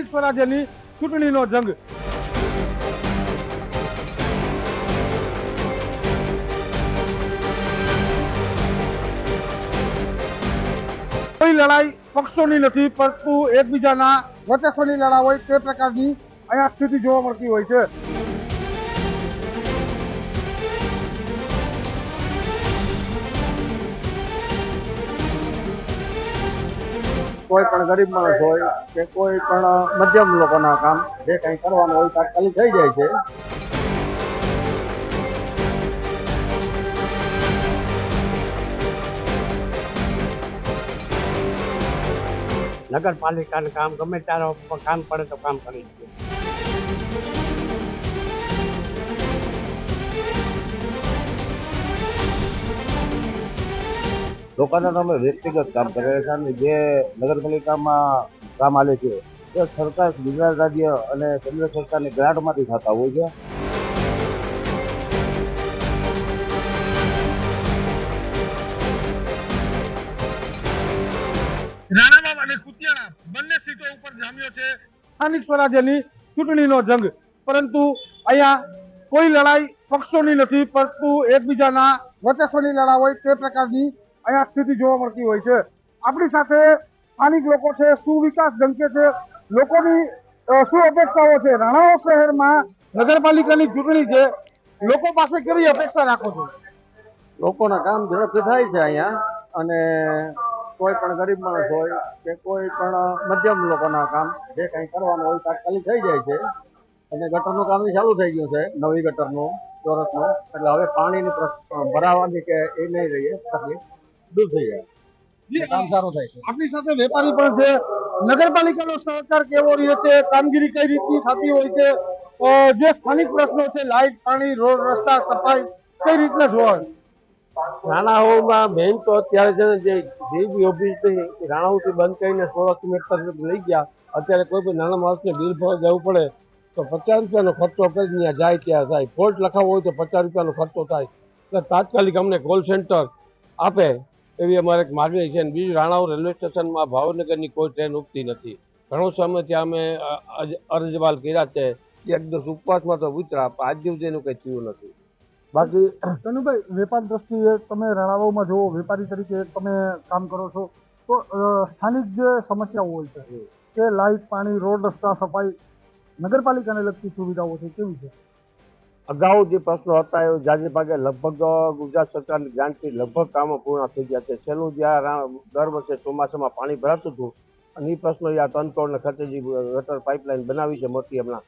સ્થાનિક સ્વરાજ્યની ચૂંટણીનો જંગ. કોઈ લડાઈ પક્ષોની નથી, પરંતુ એકબીજાના વર્ચસ્વની લડાઈ હોય તે પ્રકારની અહીંયા સ્થિતિ જોવા મળતી હોય છે. કોઈ પણ ગરીબ માણસ હોય કે કોઈ પણ મધ્યમ લોકોના કામ જે કંઈ કરવાનું હોય તાત્કાલિક થઈ જાય છે. નગરપાલિકાનું કામ ગમે ત્યારે કામ પડે તો કામ કરી દઈએ લોકોને તમે વ્યક્તિગત કામ કરે છે અને જે નગરપાલિકામાં કામ આલે છે, એ સરકાર ગુજરાત રાજ્ય અને કેન્દ્ર સરકારની ગ્રાન્ટમાંથી થતા હોય છે. રાણાવાવ અને કુતિયાણા બંને સીટો ઉપર જામ્યો છે. સ્થાનિક સ્વરાજ્યની ચૂંટણીનો જંગ, પરંતુ અહીંયા કોઈ લડાઈ પક્ષોની નથી, પરંતુ એકબીજાના વર્ચસ્વની લડાઈ હોય તે પ્રકારની અહીંયા સ્થિતિ જોવા મળતી હોય છે. આપણી સાથે સ્થાનિક લોકો છે શું વિકાસ ઝંકે છે, લોકોની શું અપેક્ષાઓ છે. રાણાવાવ શહેરમાં નગરપાલિકાની ચૂંટણી છે. લોકો પાસે કેવી અપેક્ષા રાખો છો? લોકોના કામ ઝડપથી થાય છે અહીંયા અને કોઈ પણ ગરીબ માણસ હોય કે કોઈ પણ મધ્યમ લોકોના કામ જે કંઈ કરવાનું હોય તાત્કાલિક થઈ જાય છે. અને ગટરનું કામ ચાલુ થઈ ગયું છે, નવી ગટરનું, ચોરસનું. એટલે હવે પાણીની ભરાવાની કે એ નહીં રહીએ, તકલીફ. દૂર થઈ જાય કામ સારું થાય છે. આપણી સાથે વેપારી પણ છે. નગરપાલિકાનો સહકાર કેવો રહ્યો છે? કામગીરી કઈ રીતની થતી હોય છે? જે સ્થાનિક પ્રશ્નો છે લાઇટ પાણી રોડ રસ્તા સફાઈ કઈ રીતના જોવા રાણા હોલમાં મેઇન તો અત્યારે છે ને જે જેબી ઓફિસ રાણાઉથી બંધ કરીને સોળ કિલોમીટર લઈ ગયા. અત્યારે કોઈ પણ નાના માણસને બિલ ભરવા જવું પડે તો પચાસ રૂપિયાનો ખર્ચો કરી ત્યાં જાય ત્યાં થાય. ફોલ્ટ લખાવો હોય તો પચાસ રૂપિયાનો ખર્ચો થાય. એટલે તાત્કાલિક અમને કોલ સેન્ટર આપે. એવી અમારે એક માગણી છે અને બીજું રાણાઉ રેલવે સ્ટેશનમાં ભાવનગરની કોઈ ટ્રેન ઉગતી નથી. ઘણો સમય ત્યાં અમે અરજવાલ કર્યા છે. એક દિવસ ઉપવાસમાં તો ઉતરા પણ આજ દિવસે એનું કંઈ થયું નથી. બાકી કનુભાઈ વેપાર દ્રષ્ટિએ તમે રાણાઓમાં જુઓ વેપારી તરીકે તમે કામ કરો છો તો સ્થાનિક જે સમસ્યાઓ હોય છે કે લાઇટ પાણી રોડ રસ્તા સફાઈ નગરપાલિકાને લગતી સુવિધાઓ છે કેવી છે? અગાઉ જે પ્રશ્નો હતા એ જાજે ભાગે લગભગ ગુજરાત સરકારની ગ્રાન્ટથી લગભગ કામો પૂર્ણ થઈ ગયા છે. છેલ્લું જ્યાં દર વર્ષે ચોમાસામાં પાણી ભરાતું હતું અને એ પ્રશ્નો આ તનતોડને ખર્ચે જે ગટર પાઇપલાઇન બનાવી છે મોટી હમણાં.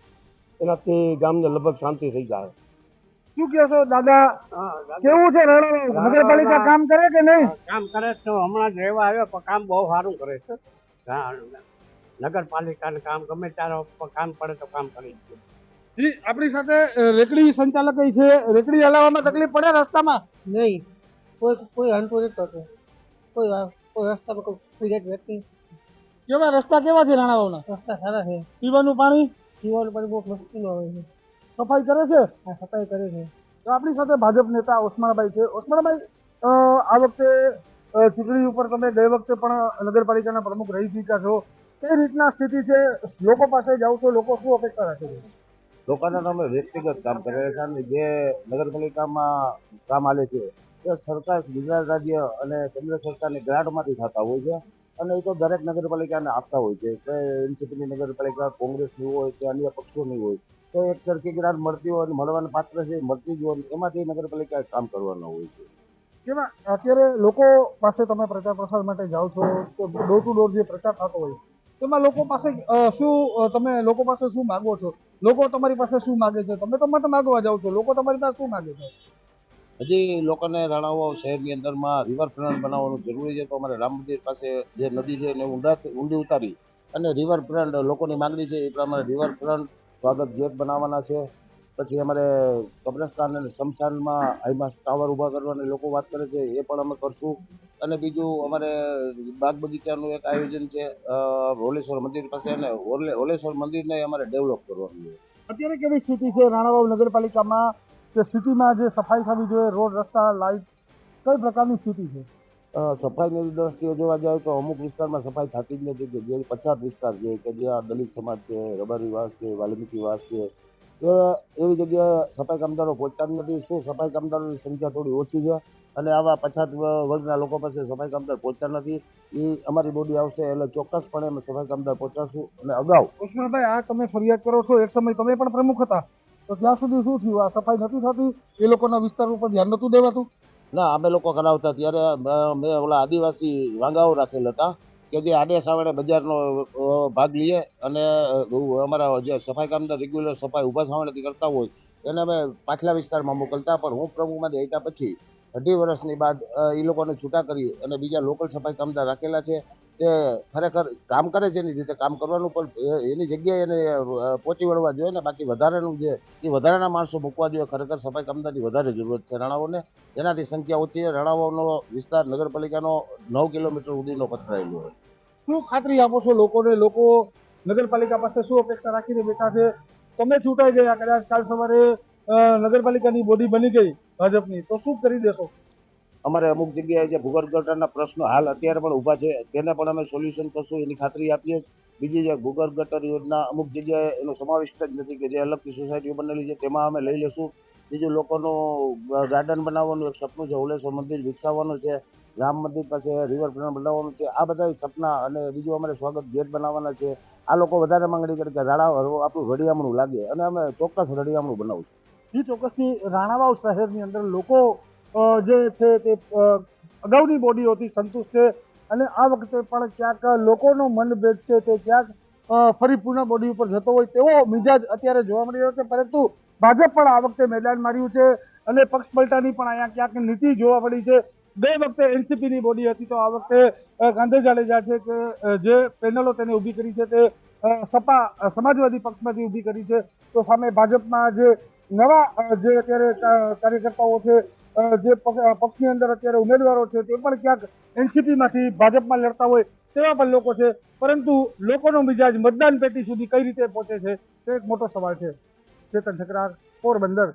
એનાથી ગામને લગભગ શાંતિ થઈ જાય. શું કહો છો દાદા? કેવું છે નગરપાલિકા કામ કરે કે નહીં? કામ કરે છે. હમણાં જ રહેવા આવ્યો પણ કામ બહુ સારું કરે છે. નગરપાલિકાને કામ ગમે ત્યારે કામ પડે તો કામ કરી દઈએ જી આપણી સાથે રેકડી સંચાલક છે. રેકડી હલાવવામાં તકલીફ પડે રસ્તામાં? નહીં. કોઈ કોઈ હંતુ નથી થતો કોઈ કોઈ રસ્તા પર કોઈ વ્યક્તિ કેવા રસ્તા કેવા છે રાણાવાવના? રસ્તા સારા છે. પીવાનું પાણી? પીવાનું પાણી બહુ મસ્તી આવે છે. સફાઈ કરે છે? હા સફાઈ કરે છે. તો આપણી સાથે ભાજપ નેતા ઓસમાણભાઈ છે. ઓસમાણભાઈ આ વખતે ચૂંટણી ઉપર તમે ગઈ વખતે પણ નગરપાલિકાના પ્રમુખ રહી ચૂક્યા છો. કઈ રીતના સ્થિતિ છે? લોકો પાસે જાઓ તો લોકો શું અપેક્ષા રાખે છે? લોકોને તમે વ્યક્તિગત કામ કરે છે અને જે નગરપાલિકામાં કામ આલે છે, એ સરકાર ગુજરાત રાજ્ય અને કેન્દ્ર સરકારની ગ્રાન્ટમાંથી થતા હોય છે અને એ તો દરેક નગરપાલિકાને આપતા હોય છે. કે એનસીપીની નગરપાલિકા, કોંગ્રેસની હોય કે અન્ય પક્ષોની હોય, તો એક સરખી ગ્રાન્ટ મળતી હોય અને મળવાનું પાત્ર છે મળતી જ હોય એમાંથી નગરપાલિકાએ કામ કરવાનું હોય છે. જેમાં અત્યારે લોકો પાસે તમે પ્રચાર પ્રસાર માટે જાઓ છો, તો ડોર ટુ ડોર જે પ્રચાર થતો હોય તેમાં લોકો પાસે શું તમે લોકો પાસે શું માગો છો? લોકો તમારી પાસે શું માગે છે? તમે તો મત માગવા જાઓ છો. લોકો તમારી પાસે શું માગે છે? હજી લોકોને રાણાવાવ શહેરની અંદરમાં રિવરફ્રન્ટ બનાવવાનું જરૂરી છે. તો અમારે રામ મંદિર પાસે જે નદી છે એને ઊંડા, ઊંડી ઉતારી અને રિવરફ્રન્ટ લોકોની માંગણી છે. એ પ્રમાણે રિવરફ્રન્ટ સ્વાગત ગેટ બનાવવાના છે. પછી અમારે કબ્રસ્તાન અને શમશાનમાં હાઈમાસ ટાવર ઊભા કરવાની લોકો વાત કરે છે એ પણ અમે કરશું. અને બીજું અમારે બાગ બગીચાનું એક આયોજન છે હોલેશ્વર મંદિર પાસે અને હોલે- હોલેશ્વર મંદિરને અમારે ડેવલપ કરવાનું છે. અત્યારે કેવી સ્થિતિ છે રાણાવાવ નગરપાલિકામાં? કે સિટીમાં જે સફાઈ થવી જોઈએ રોડ રસ્તા લાઇટ કઈ પ્રકારની સ્થિતિ છે? સફાઈની દ્રષ્ટિએ જોવા જાય તો અમુક વિસ્તારમાં સફાઈ થતી જ નથી કે જે પછાત વિસ્તાર છે કે જ્યાં દલિત સમાજ છે રબારી વાસ છે વાલ્મીકી વાસ છે એવા એવી જગ્યાએ સફાઈ કામદારો પહોંચતા જ નથી. શું સફાઈ કામદારોની સંખ્યા થોડી ઓછી છે? અને આવા પછાત વર્ગના લોકો પાસે સફાઈ કામદાર પહોંચતા નથી. એ અમારી બોડી આવશે એટલે ચોક્કસપણે અમે સફાઈ કામદાર પહોંચાડશું અને અગાઉ. ઉસ્માનભાઈ આ તમે ફરિયાદ કરો છો. એક સમય તમે પણ પ્રમુખ હતા. તો ત્યાં સુધી શું થયું? આ સફાઈ નથી થતી? એ લોકોના વિસ્તાર ઉપર ધ્યાન નહોતું દેવાતું? ના અમે લોકો કરાવતા ત્યારે મેં ઓલા આદિવાસી વાંગાઓ રાખેલ હતા. કે જે આડે સાવડે બજારનો ભાગ લઈએ અને અમારા જે સફાઈ કામદાર રેગ્યુલર સફાઈ ઊભા સાવડેથી કરતા હોય, એને અમે પાછલા વિસ્તારમાં મોકલતા, પણ હું પ્રમુખમાંથી હટ્યા પછી અઢી વર્ષની બાદ એ લોકોને છૂટા કરી અને બીજા લોકલ સફાઈ કામદાર રાખેલા છે. તે ખરેખર કામ કરે છે એની રીતે કામ કરવાનું, પણ એની જગ્યાએ એને પહોંચી વળવા જોઈએ ને, બાકી વધારાનું જે, એ વધારાના માણસો મૂકવા જોઈએ. ખરેખર સફાઈ કામદારની વધારે જરૂરત છે રાણાઓને. એનાથી સંખ્યા ઓછી છે. રણાવાનો વિસ્તાર નગરપાલિકાનો નવ કિલોમીટર સુધીનો પથરાયેલો હોય. શું ખાતરી આપો છો લોકોને. લોકો નગરપાલિકા પાસે શું અપેક્ષા રાખીને બેઠા છે? તમે છૂટાઈ ગયા. કદાચ કાલ સવારે નગરપાલિકાની બોડી બની ગઈ ભાજપની. તો શું કરી દેશો? અમારે અમુક જગ્યાએ જે ભૂગર્ભ ગટરના પ્રશ્નો હાલ અત્યારે પણ ઊભા છે, તેને પણ અમે સોલ્યુશન કરશું, એની ખાતરી આપીએ. બીજી જે ભૂગર્ભ ગટર યોજના અમુક જગ્યાએ એનો સમાવિષ્ટ જ નથી કે જે અલગથી સોસાયટીઓ બનેલી છે, તેમાં અમે લઈ લઈશું બીજું લોકોનું ગાર્ડન બનાવવાનું એક સપનું છે, હુલેશ્વર મંદિર વિકસાવવાનું છે, રામ મંદિર પાસે રિવરફ્રન્ટ બનાવવાનું છે, આ બધા સપના અને બીજું અમારે સ્વાગત ગેટ બનાવવાના છે. આ લોકો વધારે માંગણી કરે કે રાણા આપણું રડિયામણું લાગે અને અમે ચોક્કસ રડિયામણું બનાવશું. જી, ચોક્કસથી રાણાવાવ શહેરની અંદર લોકો જે છે તે અગાઉની બોડીઓથી સંતુષ્ટ છે. અને આ વખતે પણ ક્યાંક લોકોનો મનભેદ છે તે ક્યાંક ફરી પૂર્ણ બોડી ઉપર જતો હોય તેવો મિજાજ અત્યારે જોવા મળી રહ્યો છે. પરંતુ ભાજપ પણ આ વખતે મેદાન માર્યું છે અને પક્ષ પલટાની પણ અહીંયા ક્યાંક નીતિ જોવા મળી છે. બે વખતે એનસીપીની બોડી હતી તો આ વખતે કાંધે જાડેજા છે કે જે પેનલો તેને ઊભી કરી છે તે સપા સમાજવાદી પક્ષમાંથી ઊભી કરી છે. તો સામે ભાજપમાં જે નવા જે અત્યારે કાર્યકર્તાઓ છે જે પક્ષની અંદર અત્યારે ઉમેદવારો છે, તે પણ ક્યાંક એનસીપીમાંથી ભાજપમાં લડતા હોય તેવા પણ લોકો છે. પરંતુ લોકોનો મિજાજ મતદાન પેટી સુધી કઈ રીતે પહોંચે છે, તે એક મોટો સવાલ છે. ચેતન ઠકરાર, પોરબંદર.